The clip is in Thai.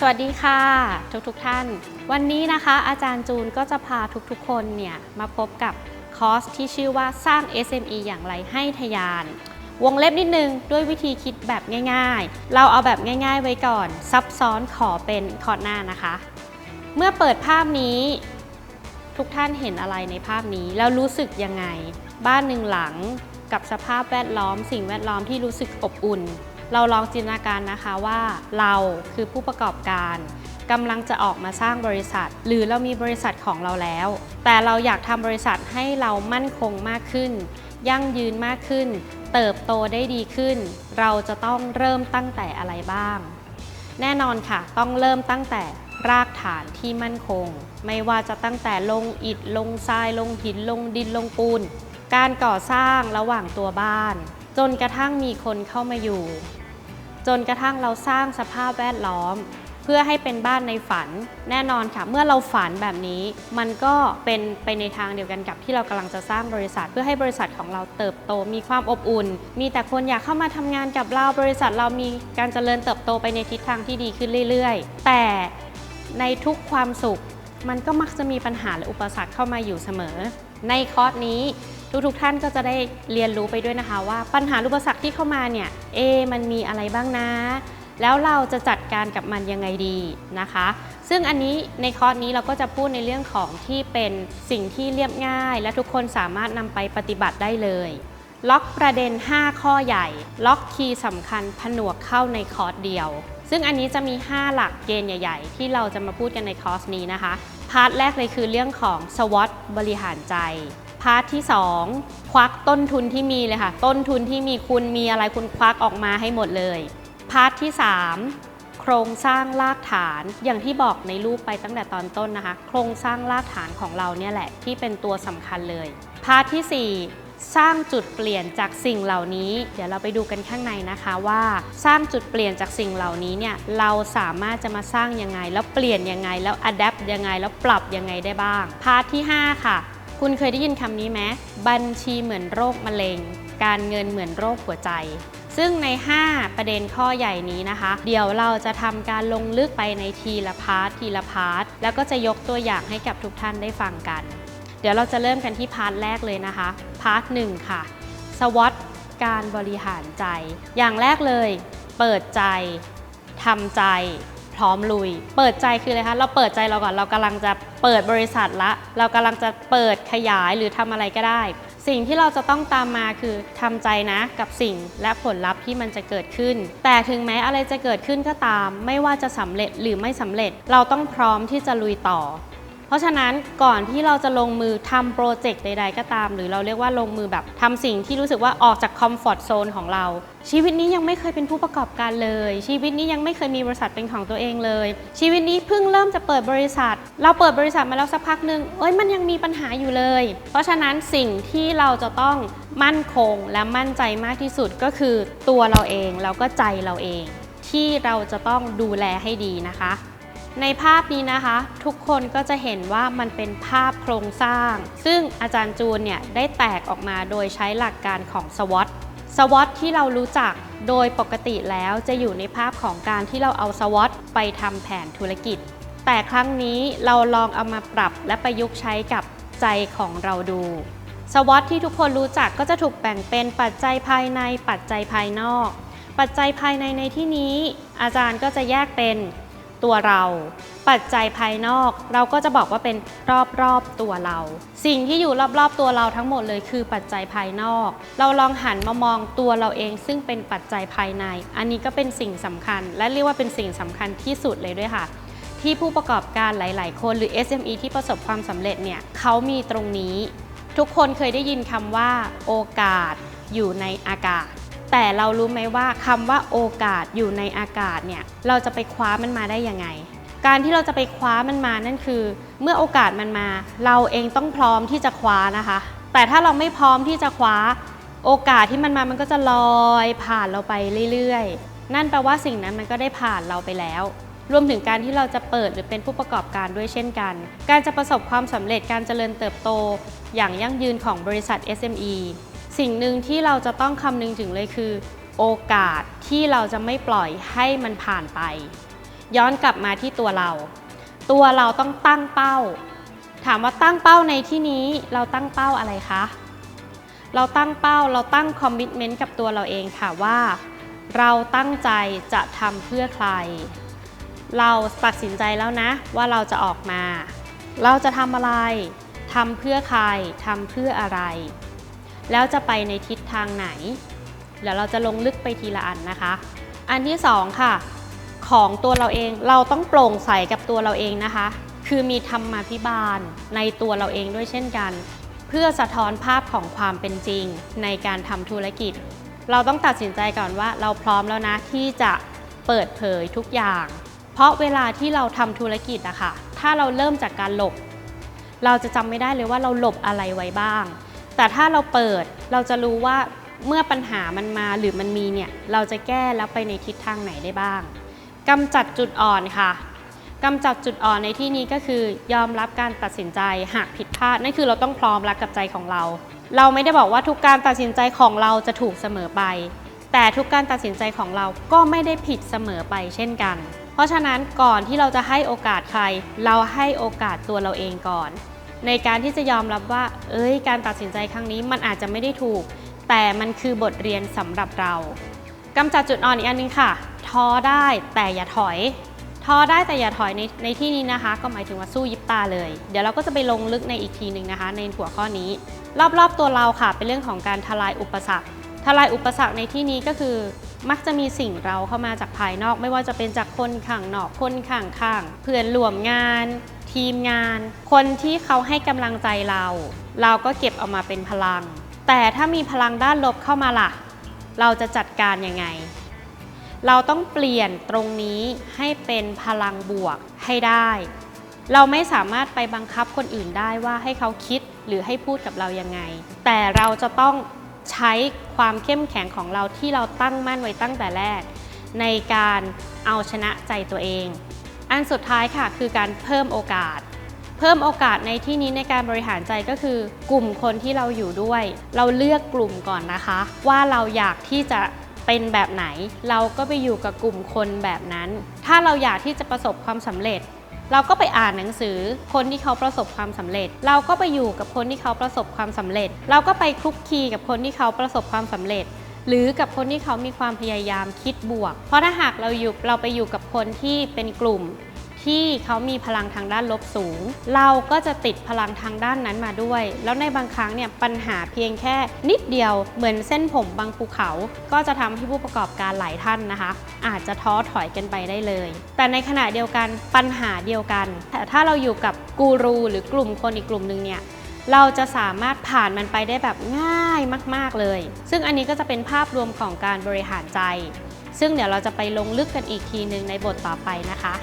สวัสดีค่ะ ทุกๆทท่าน วันนี้นะคะอาจารย์จูนก็จะพาทุกๆ คนเนี่ยมาพบกับคอร์สที่ชื่อว่าสร้าง SME อย่างไรให้ทะยาน วงเล็บนิดนึงด้วยวิธีคิดแบบง่ายๆ เราเอาแบบง่ายๆไว้ก่อน ซับซ้อนขอเป็นคอร์สหน้านะคะ เมื่อเปิดภาพนี้ทุกท่านเห็นอะไรในภาพนี้ แล้วรู้สึกยังไง บ้านหนึ่งหลังกับสภาพแวดล้อม สิ่งแวดล้อมที่รู้สึกอบอุ่น เราลองจินตนาการนะคะว่าเราคือผู้ประกอบการกำลังจะออกมาสร้างบริษัท หรือเรามีบริษัทของเราแล้ว แต่เราอยากทำบริษัทให้เรามั่นคงมากขึ้น ยั่งยืนมากขึ้น เติบโตได้ดีขึ้น เราจะต้องเริ่มตั้งแต่อะไรบ้าง แน่นอนค่ะ ต้องเริ่มตั้งแต่รากฐานที่มั่นคง ไม่ว่าจะตั้งแต่ลงอิฐลงทรายลงหินลงดินลงปูน การก่อสร้างระหว่างตัวบ้าน จนกระทั่งมีคนเข้ามาอยู่ จนกระทั่งเราสร้างสภาพแวดล้อม เพื่อให้เป็นบ้านในฝัน แน่นอนค่ะ เมื่อเราฝันแบบนี้ มันก็เป็นไปในทางเดียวกันกับที่เรากำลังจะสร้างบริษัท เพื่อให้บริษัทของเราเติบโต มีความอบอุ่น มีแต่คนอยากเข้ามาทำงานกับเราบริษัทเรามีการเจริญเติบโตไปในทิศทางที่ดีขึ้นเรื่อย ๆ แต่ในทุกความสุขมันก็มักจะมีปัญหาและอุปสรรคเข้ามาอยู่เสมอ ในคอร์สนี้ ทุกๆท่านก็จะได้เรียนรู้ไปด้วยนะคะว่าปัญหาอุปสรรคที่เข้ามาเนี่ยเอมันมีอะไรบ้างนะ แล้วเราจะจัดการกับมันยังไงดีนะคะ ซึ่งอันนี้ในคอร์สนี้เราก็จะพูดในเรื่องของที่เป็นสิ่งที่เรียบง่าย และทุกคนสามารถนำไปปฏิบัติได้เลยล็อกประเด็น 5 ข้อใหญ่ ล็อกคีย์สำคัญผนวกเข้าในคอร์สเดียว ซึ่งอันนี้จะมี 5 หลักเกณฑ์ใหญ่ ๆ ที่เราจะมาพูดกันในคอร์สนี้นะคะ พาร์ทแรกเลยคือเรื่องของ SWOT บริหารใจ พาร์ทที่ 2 ควักต้นทุนที่มีเลยค่ะ ต้นทุนที่มีคุณมีอะไรคุณควักออกมาให้หมดเลย พาร์ทที่ 3 โครงสร้างรากฐานอย่างที่บอกในรูปไปตั้งแต่ตอนต้นนะคะ โครงสร้างรากฐานของเราเนี่ยแหละที่เป็นตัวสำคัญเลย พาร์ทที่ 4สร้างจุดเปลี่ยนจากสิ่งเหล่านี้ เดี๋ยวเราไปดูกันข้างในนะคะว่า สร้างจุดเปลี่ยนจากสิ่งเหล่านี้เนี่ยเราสามารถจะมาสร้างยังไง แล้วเปลี่ยนยังไง แล้วอัดแอปยังไง แล้วปรับยังไงได้บ้าง พาร์ทที่ 5 ค่ะ คุณเคยได้ยินคำนี้ไหมบัญชีเหมือนโรคมะเร็ง การเงินเหมือนโรคหัวใจซึ่งใน 5 ประเด็นข้อใหญ่นี้นะคะ เดี๋ยวเราจะทำการลงลึกไปในทีละพาร์ททีละพาร์ทแล้วก็จะยกตัวอย่างให้กับทุกท่านได้ฟังกัน เดี๋ยวเราจะเริ่มกันที่พาร์ทแรกเลยนะคะพาร์ทหนึ่งค่ะสวอตการบริหารใจ อย่างแรกเลย เปิดใจทำใจ พร้อมลุย เปิดใจคืออะไรคะ เราเปิดใจเราก่อน เรากำลังจะเปิดบริษัทละ เรากำลังจะเปิดขยายหรือทำอะไรก็ได้ สิ่งที่เราจะต้องตามมาคือทำใจนะกับสิ่งและผลลัพธ์ที่มันจะเกิดขึ้น แต่ถึงแม้อะไรจะเกิดขึ้นก็ตาม ไม่ว่าจะสำเร็จหรือไม่สำเร็จ เราต้องพร้อมที่จะลุยต่อ เพราะฉะนั้นก่อนที่เราจะลงมือทำโปรเจกต์ใด ๆ ก็ตาม หรือเราเรียกว่าลงมือแบบทำสิ่งที่รู้สึกว่าออกจากคอมฟอร์ทโซนของเรา ชีวิตนี้ยังไม่เคยเป็นผู้ประกอบการเลย ชีวิตนี้ยังไม่เคยมีบริษัทเป็นของตัวเองเลย ชีวิตนี้เพิ่งเริ่มจะเปิดบริษัท เราเปิดบริษัทมาแล้วสักพักหนึ่งเอ้ยมันยังมีปัญหาอยู่เลย เพราะฉะนั้นสิ่งที่เราจะต้องมั่นคงและมั่นใจมากที่สุดก็คือตัวเราเองแล้วก็ใจเราเอง ที่เราจะต้องดูแลให้ดีนะคะ ในภาพนี้นะคะ ทุกคนก็จะเห็นว่ามันเป็นภาพโครงสร้าง ซึ่งอาจารย์จูนเนี่ยได้แตกออกมาโดยใช้หลักการของ SWOT SWOT ที่เรารู้จักโดยปกติแล้วจะอยู่ในภาพของการที่เราเอา SWOT ไปทำแผนธุรกิจ แต่ครั้งนี้เราลองเอามาปรับและประยุกต์ใช้กับใจของเราดู SWOT ที่ทุกคนรู้จักก็จะถูกแบ่งเป็นปัจจัยภายในปัจจัยภายนอก ปัจจัยภายในในที่นี้ อาจารย์ก็จะแยกเป็น ตัวเรา ปัจจัยภายนอกเราก็จะบอกว่าเป็นรอบๆตัวเรา สิ่งที่อยู่รอบๆตัวเราทั้งหมดเลยคือปัจจัยภายนอก เราลองหันมามองตัวเราเอง ซึ่งเป็นปัจจัยภายใน อันนี้ก็เป็นสิ่งสำคัญ และเรียกว่าเป็นสิ่งสำคัญที่สุดเลยด้วยค่ะ ที่ผู้ประกอบการหลาย ๆ คนหรือ SME ที่ประสบความสำเร็จเนี่ยเขามีตรงนี้ ทุกคนเคยได้ยินคำว่า โอกาสอยู่ในอากาศ แต่เรารู้ไหมว่าคำว่าโอกาสอยู่ในอากาศเนี่ยเราจะไปคว้ามันมาได้ยังไง การที่เราจะไปคว้ามันมานั่นคือ เมื่อโอกาสมันมา เราเองต้องพร้อมที่จะคว้านะคะ แต่ถ้าเราไม่พร้อมที่จะคว้า โอกาสที่มันมามันก็จะลอยผ่านเราไปเรื่อยๆ นั่นแปลว่าสิ่งนั้นมันก็ได้ผ่านเราไปแล้วรวมถึงการที่เราจะเปิดหรือเป็นผู้ประกอบการด้วยเช่นกัน การจะประสบความสำเร็จการเจริญเติบโต อย่างยั่งยืนของบริษัท SME สิ่งหนึ่งที่เราจะต้องคำนึงถึงเลยคือ โอกาสที่เราจะไม่ปล่อยให้มันผ่านไป ย้อนกลับมาที่ตัวเรา ตัวเราต้องตั้งเป้า ถามว่าตั้งเป้าในที่นี้เราตั้งเป้าอะไรคะ เราตั้งเป้าเราตั้งคอมมิชเมนต์กับตัวเราเองค่ะว่า เราตั้งใจจะทำเพื่อใคร เราตัดสินใจแล้วนะ ว่าเราจะออกมา เราจะทำอะไรทำเพื่อใครทำเพื่ออะไร แล้วจะไปในทิศทางไหน เดี๋ยวเราจะลงลึกไปทีละอันนะคะ อันที่สองค่ะ ของตัวเราเองเราต้องโปร่งใสกับตัวเราเองนะคะ คือมีธรรมาภิบาลในตัวเราเองด้วยเช่นกัน เพื่อสะท้อนภาพของความเป็นจริงในการทำธุรกิจ เราต้องตัดสินใจก่อนว่าเราพร้อมแล้วนะที่จะเปิดเผยทุกอย่าง เพราะเวลาที่เราทำธุรกิจอะค่ะ ถ้าเราเริ่มจากการหลบ เราจะจำไม่ได้เลยว่าเราหลบอะไรไว้บ้าง แต่ถ้าเราเปิดเราจะรู้ว่าเมื่อปัญหามันมาหรือมันมีเนี่ยเราจะแก้แล้วไปในทิศทางไหนได้บ้างกำจัดจุดอ่อนค่ะกำจัดจุดอ่อนในที่นี้ก็คือยอมรับการตัดสินใจหากผิดพลาดนั่นคือเราต้องพร้อมรับกับใจของเรา เราไม่ได้บอกว่าทุกการตัดสินใจของเราจะถูกเสมอไป แต่ทุกการตัดสินใจของเราก็ไม่ได้ผิดเสมอไปเช่นกัน เพราะฉะนั้นก่อนที่เราจะให้โอกาสใคร เราให้โอกาสตัวเราเองก่อน ในการที่จะยอมรับว่า เอ้ย การตัดสินใจครั้งนี้มันอาจจะไม่ได้ถูก แต่มันคือบทเรียนสำหรับเรากำจัดจุดอ่อนอีกอันหนึงค่ะ ท้อได้แต่อย่าถอย ท้อได้แต่อย่าถอยในในที่นี้นะคะ ก็หมายถึงว่าสู้ยิบตาเลย เดี๋ยวเราก็จะไปลงลึกในอีกทีหนึ่งนะคะ ในหัวข้อนี้ รอบๆตัวเราค่ะ เป็นเรื่องของการทลายอุปสรรคทลายอุปสรรคในที่นี้ก็คือมักจะมีสิ่งเราเข้ามาจากภายนอก ไม่ว่าจะเป็นจากคนข้างนอกคนข้างข้างเพื่อนร่วมงาน ทีมงาน คนที่เขาให้กำลังใจเรา เราก็เก็บเอามาเป็นพลัง แต่ถ้ามีพลังด้านลบเข้ามาล่ะ เราจะจัดการยังไง เราต้องเปลี่ยนตรงนี้ให้เป็นพลังบวกให้ได้ เราไม่สามารถไปบังคับคนอื่นได้ว่าให้เขาคิดหรือให้พูดกับเรายังไง แต่เราจะต้องใช้ความเข้มแข็งของเราที่เราตั้งมั่นไว้ตั้งแต่แรก ในการเอาชนะใจตัวเอง อันสุดท้ายค่ะคือการเพิ่มโอกาส เพิ่มโอกาสในที่นี้ในการบริหารใจก็คือกลุ่มคนที่เราอยู่ด้วย เราเลือกกลุ่มก่อนนะคะ ว่าเราอยากที่จะเป็นแบบไหน เราก็ไปอยู่กับกลุ่มคนแบบนั้น ถ้าเราอยากที่จะประสบความสำเร็จ เราก็ไปอ่านหนังสือคนที่เขาประสบความสำเร็จ เราก็ไปอยู่กับคนที่เขาประสบความสำเร็จ เราก็ไปคลุกคลีกับคนที่เขาประสบความสำเร็จ หรือกับคนที่เขามีความพยายามคิดบวก เพราะถ้าหากเราอยู่เราไปอยู่กับคนที่เป็นกลุ่ม ที่เขามีพลังทางด้านลบสูง เราก็จะติดพลังทางด้านนั้นมาด้วย แล้วในบางครั้งเนี่ยปัญหาเพียงแค่นิดเดียวเหมือนเส้นผมบางภูเขา ก็จะทำให้ผู้ประกอบการหลายท่านนะคะ อาจจะท้อถอยกันไปได้เลย แต่ในขณะเดียวกันปัญหาเดียวกัน แต่ถ้าเราอยู่กับกูรูหรือกลุ่มคนอีกกลุ่มหนึ่งเนี่ย เราจะสามารถผ่านมันไปได้แบบง่ายมาก ๆเลย ซึ่งอันนี้ก็จะเป็นภาพรวมของการบริหารใจ ซึ่งเดี๋ยวเราจะไปลงลึกกันอีกทีหนึ่งในบทต่อไปนะคะ